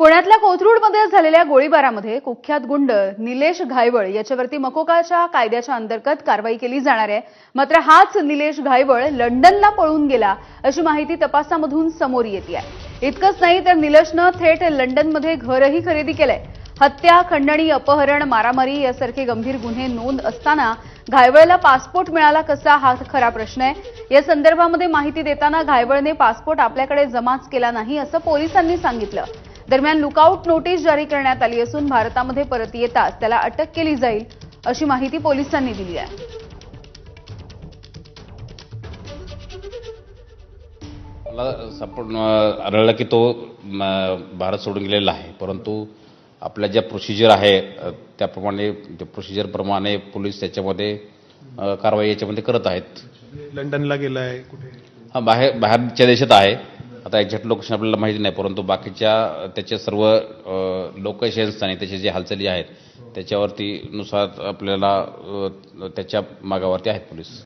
पुण्यातल्या कोथरूडमध्ये झालेल्या गोळीबारामध्ये कुख्यात गुंड निलेश घायवळ याच्यावरती मकोकाच्या कायद्याच्या अंतर्गत कारवाई केली जाणार आहे. मात्र हाच निलेश घायवळ लंडनला पळून गेला अशी माहिती तपासामधून समोर येते आहे. इतकंच नाही तर निलेशनं थेट लंडनमध्ये घरही खरेदी केलंय. हत्या खंडणी अपहरण मारामारी यासारखे गंभीर गुन्हे नोंद असताना घायवळला पासपोर्ट मिळाला कसा हा खरा प्रश्न आहे. या संदर्भामध्ये माहिती देताना घायवळने पासपोर्ट आपल्याकडे जमाच केला नाही असं पोलिसांनी सांगितलं. दरम्यान लुकआउट नोटीस जारी करण्यात आली असून भारतामध्ये परत येताच त्याला अटक केली जाईल अशी माहिती पोलिसांनी दिली आहे. मला सापड आढळलं की तो भारत सोडून गेलेला आहे. परंतु आपल्या ज्या प्रोसिजर आहे त्याप्रमाणे प्रोसिजरप्रमाणे पोलीस त्याच्यामध्ये कारवाई याच्यामध्ये करत आहेत. लंडनला गेलाय कुठे? हा बाहेर बाहेरच्या देशात आहे. आता एक्झॅक्ट लोकेशन आपल्याला माहिती नाही परंतु बाकीच्या त्याच्या त्याचे सर्व लोकेशन्स आणि त्याचे जे हालचाली आहेत त्याच्यावरती नुसार आपल्याला त्याच्या मागावरती आहेत पोलीस.